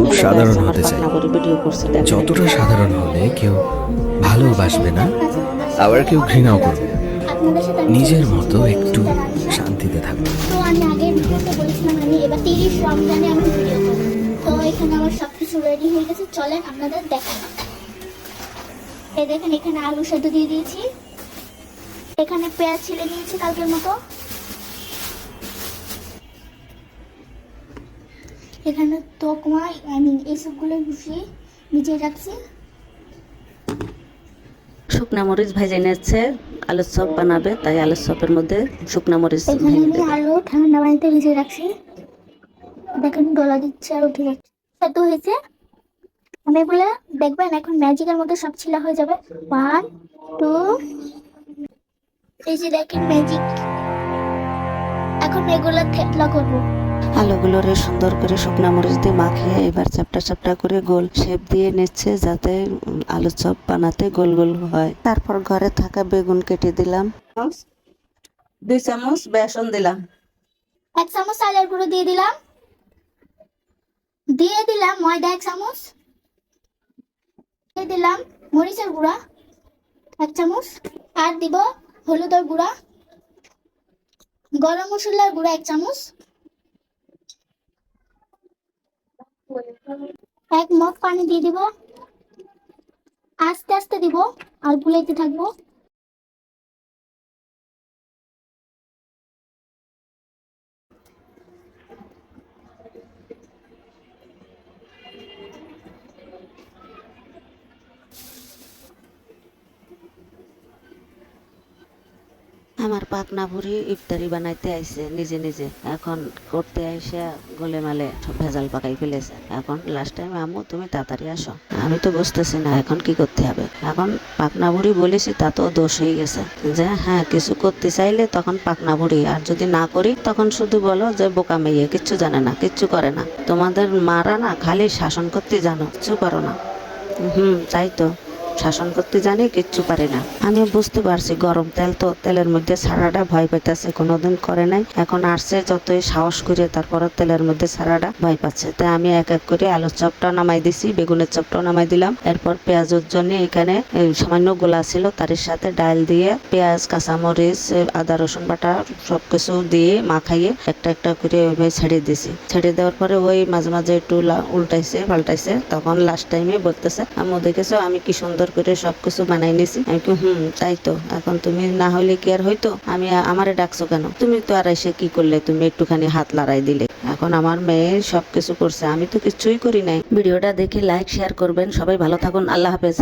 খুব সাধারণ হতে চাই। যতটা সাধারণ হলে কেউ ভালোবাসবে না আবার কেউ ঘৃণাও করবে নিজের মতো একটু শান্তিতে থাকবে। তো আমি আগের ভিডিওতে বলেছিলাম আমি এবার তিরিশ রমজানে আমি ভিডিও করব। তো এখানে আমার সব কিছু রেডি হয়ে গেছে। চলেন আপনাদের এই দেখেন এখানে আলু সেদ্ধ দিয়ে দিয়েছি। এখানে পেঁয়াজ ছিলে নিয়েছি কালকের মতো। এখানে তোকমা আই মিন এইসবগুলো গুছিয়ে ভিজিয়ে রাখছি। শুকনা মরিচ ভেজে নিচ্ছে আলুর চপ বানাবে তাই আলুর চপের মধ্যে শুকনা মরিচ এখানে আমি আলু ঠান্ডা পানিতে ভিজিয়ে রাখছি। দেখেন ডলা দিচ্ছে আর উঠে যাচ্ছে। সেদ্ধ হয়েছে। আমি এগুলো দেখবেন এখন ম্যাজিকের মধ্যে সব ছিলা হয়ে যাবে। ওয়ান টু এই যে দেখেন ম্যাজিক এখন এগুলো থেতলা করব। আলুগুলোরে সুন্দর করে শুকনা মরিচ দিয়ে মাখিয়ে এবার চাপটা চাপটা করে গোল শেপ দিয়ে নিচ্ছে যাতে আলুর চপ বানাতে গোল গোল হয়। তারপর ঘরে থাকা বেগুন কেটে দিলাম। দুই চামচ বেসন দিলাম। এক চামচ চালের গুঁড়ো দিয়ে দিলাম। দিয়ে দিলাম ময়দা এক চামচ। দিয়ে দিলাম মরিচের গুঁড়া এক চামচ। আর দিব হলুদের গুঁড়া। গরম মশলার গুঁড়া এক চামচ। এক মগ পানি দিয়ে দিব আস্তে আস্তে দিব আর গুলাইতে থাকব। আমার পাকনা ভুড়ি ইফতারি বানাইতে আইছে, নিজে নিজে। এখন করতে আইসে গোলে মালে সব ভেজাল পাকাই ফেলেছে। এখন লাস্ট টাইম আমু তুমি তাড়াতাড়ি আসো। আমি তো বুঝতেছি না এখন কি করতে হবে। এখন পাকনা ভুড়ি বলেছি, তা তো দোষ হয়ে গেছে। যে হ্যাঁ কিছু করতে চাইলে তখন পাকনা ভুড়ি, আর যদি না করি, তখন শুধু বলো যে, বোকা মেয়ে, কিচ্ছু জানে না, কিচ্ছু করে না। তোমাদের মারা না খালি শাসন করতে জানো, কিচ্ছু করো না। হুম, তাই তো। শাসন করতে জানি, কিচ্ছু পারি না। আমি বুঝতে পারছি, গরম তেল তো তেলের মধ্যে ছাড়াটা ভয় পাইতেছে, কোনোদিন করে নাই। এখন আসছে, যতই সাহস করে তারপর তেলের মধ্যে ছাড়াটা ভয় পাচ্ছে। তাই আমি এক এক করে আলুর চপটা নামাই দিছি, বেগুনের চপটাও নামাই দিলাম। এরপর পেঁয়াজের জন্য এখানে সামান্য গোলা ছিল, তার সাথে ডাল দিয়ে পেঁয়াজ, কাঁচামরিচ আদা, রসুন বাটা সবকিছু দিয়ে মাখাইয়ে একটা একটা করে ওইভাবে ছেড়ে দিছি। ছেড়ে দেওয়ার পরে ওই মাঝে মাঝে একটু উল্টাইছে, পাল্টাইছে। তখন লাস্ট টাইমে বলতেছে, আম্মু দেখেছ আমি কি সুন্দর করে সবকিছু বানাই নিছি। আমি কি হুম, তাই তো। এখন তুমি না হলে কি আর হইতো? আমি, আমারে ডাকছো কেন? তুমি তো আর এসে কি করলে? তুমি একটুখানি হাত লড়াই দিলে। এখন আমার মেয়ে সবকিছু করছে। আমি তো কিছুই করি নাই। ভিডিওটা দেখে লাইক শেয়ার করবেন। সবাই ভালো থাকুন। আল্লাহ হাফেজ।